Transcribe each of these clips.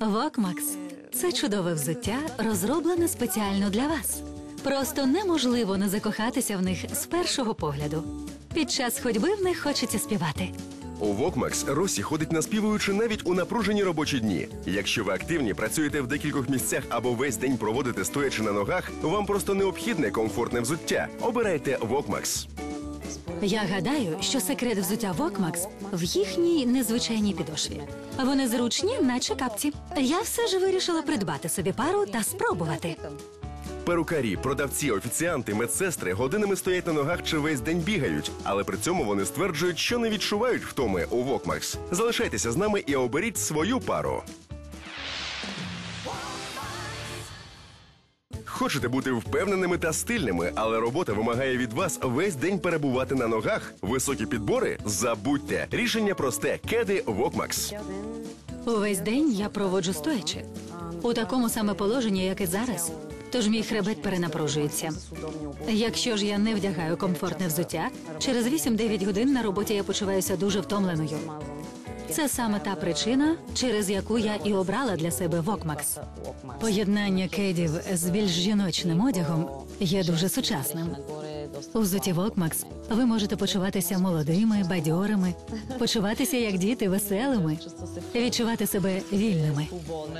Вокмакс це чудове взуття, розроблене спеціально для вас. Просто неможливо не закохатися в них з першого погляду. Під час ходьби в них хочеться співати. У Вокмакс Росі ходить наспівуючи навіть у напружені робочі дні. Якщо ви активні, працюєте в декількох місцях або весь день проводите стоячи на ногах, вам просто необхідне комфортне взуття. Обирайте Вокмакс. Я гадаю, що секрет взуття Вокмакс в їхній незвичайній підошві. Вони зручні, наче капці. Я все ж вирішила придбати собі пару та спробувати. Перукарі, продавці, офіціанти, медсестри годинами стоять на ногах чи весь день бігають, але при цьому вони стверджують, що не відчувають втоми у Вокмакс. Залишайтеся з нами і оберіть свою пару. Хочете бути впевненими та стильними, але робота вимагає від вас весь день перебувати на ногах. Високі підбори? Забудьте. Рішення просте. Кеди Вокмакс. Увесь день я проводжу стоячи. У такому саме положенні, як і зараз. Тож мій хребет перенапружується. Якщо ж я не вдягаю комфортне взуття, через 8-9 годин на роботі я почуваюся дуже втомленою. Це саме та причина, через яку я і обрала для себе Вокмакс. Поєднання кедів з більш жіночним одягом є дуже сучасним. У взуті Вокмакс ви можете почуватися молодими, бадьорими, почуватися як діти веселими, відчувати себе вільними.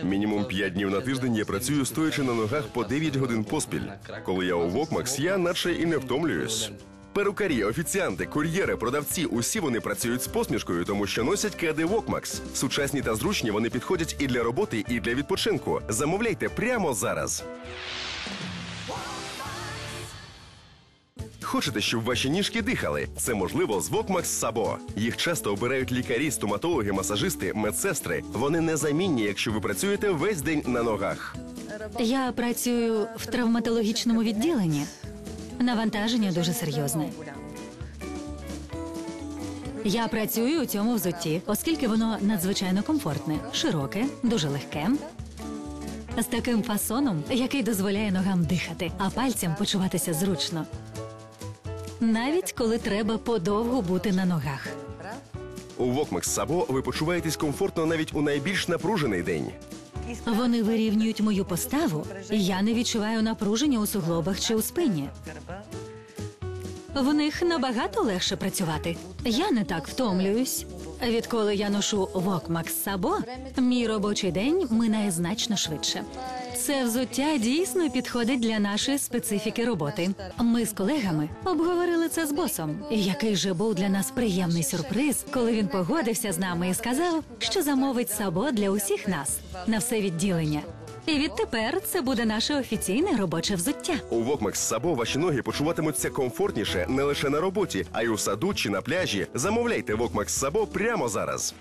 Мінімум 5 днів на тиждень я працюю стоячи на ногах по 9 годин поспіль. Коли я у Вокмакс, я наче і не втомлююсь. Перукарі, офіціанти, кур'єри, продавці усі вони працюють з посмішкою, тому що носять кеди Вокмакс. Сучасні та зручні вони підходять і для роботи, і для відпочинку. Замовляйте прямо зараз. Хочете, щоб ваші ніжки дихали? Це можливо з Вокмакс Сабо. Їх часто обирають лікарі, стоматологи, масажисти, медсестри. Вони незамінні, якщо ви працюєте весь день на ногах. Я працюю в травматологічному відділенні. Навантаження дуже серйозне. Я працюю у цьому взутті, оскільки воно надзвичайно комфортне, широке, дуже легке. З таким фасоном, який дозволяє ногам дихати, а пальцям почуватися зручно. Навіть коли треба подовго бути на ногах. У Вокмакс Сабо ви почуваєтесь комфортно навіть у найбільш напружений день. Вони вирівнюють мою поставу, і я не відчуваю напруження у суглобах чи у спині. В них набагато легше працювати. Я не так втомлююсь. Відколи я ношу Вокмакс Сабо, мій робочий день минає значно швидше. Це взуття дійсно підходить для нашої специфіки роботи. Ми з колегами обговорили це з босом. Який же був для нас приємний сюрприз, коли він погодився з нами і сказав, що замовить сабо для усіх нас на все відділення. І відтепер це буде наше офіційне робоче взуття. У Вокмакс Сабо ваші ноги почуватимуться комфортніше не лише на роботі, а й у саду чи на пляжі. Замовляйте Вокмакс Сабо прямо зараз.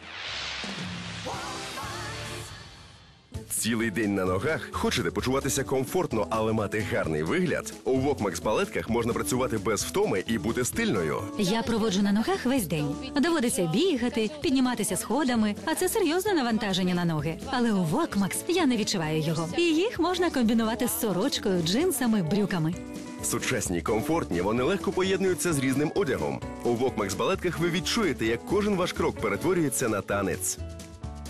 Цілий день на ногах хочете почуватися комфортно, але мати гарний вигляд. У Вокмакс балетках можна працювати без втоми і бути стильною. Я проводжу на ногах весь день. Доводиться бігати, підніматися сходами, а це серйозне навантаження на ноги. Але у Вокмакс я не відчуваю його. І їх можна комбінувати з сорочкою, джинсами, брюками. Сучасні, комфортні, вони легко поєднуються з різним одягом. У Вокмакс балетках ви відчуєте, як кожен ваш крок перетворюється на танець.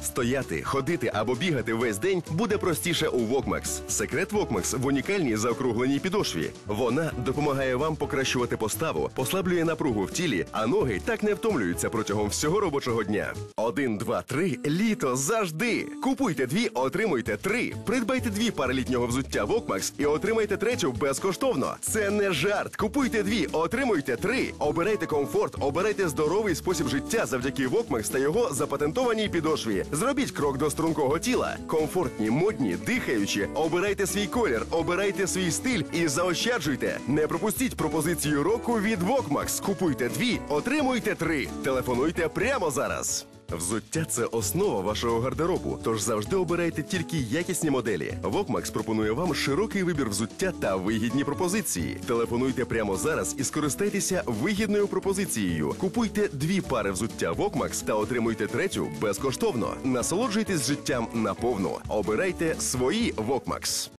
Стояти, ходити або бігати весь день буде простіше у Вокмакс. Секрет Вокмакс в унікальній заокругленій підошві. Вона допомагає вам покращувати поставу, послаблює напругу в тілі, а ноги так не втомлюються протягом всього робочого дня. Один, два, три. Літо завжди. Купуйте дві, отримуйте три. Придбайте дві пари літнього взуття Вокмакс і отримайте третю безкоштовно. Це не жарт. Купуйте дві, отримуйте три. Обирайте комфорт, обирайте здоровий спосіб життя завдяки Вокмакс та його запатентованій підошві. Зробіть крок до стрункого тіла. Комфортні, модні, дихаючі. Обирайте свій колір, обирайте свій стиль і заощаджуйте. Не пропустіть пропозицію року від Вокмакс. Купуйте дві, отримуйте три. Телефонуйте прямо зараз. Взуття це основа вашого гардеробу, тож завжди обирайте тільки якісні моделі. Вокмакс пропонує вам широкий вибір взуття та вигідні пропозиції. Телефонуйте прямо зараз і скористайтеся вигідною пропозицією. Купуйте дві пари взуття Вокмакс та отримуйте третю безкоштовно. Насолоджуйтесь життям наповну. Обирайте свої Вокмакс.